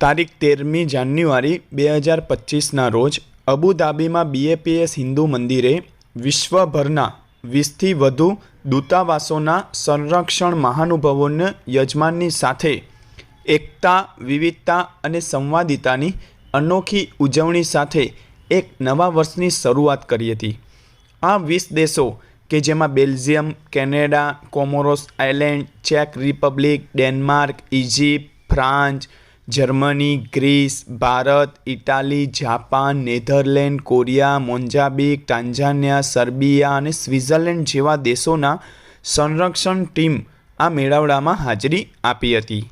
તારીખ તેરમી જાન્યુઆરી બે હજાર પચીસના રોજ અબુધાબીમાં બીએપીએસ હિન્દુ મંદિરે વિશ્વભરના વીસથી વધુ દૂતાવાસોના સંરક્ષણ મહાનુભાવોને યજમાનની સાથે એકતા, વિવિધતા અને સંવાદિતાની અનોખી ઉજવણી સાથે એક નવા વર્ષની શરૂઆત કરી હતી. આ વીસ દેશો કે જેમાં Belgium, Canada, Comoros island, check Republic, Denmark Egypt France Germany, Greece, Bharat, Italy, Japan, Netherland, Korea Mozambique Tanzania Serbia અને સ્વિટ્ઝરલેન્ડ જેવા દેશોના સંરક્ષણ ટીમ આ મેળાવડામાં હાજરી આપી હતી.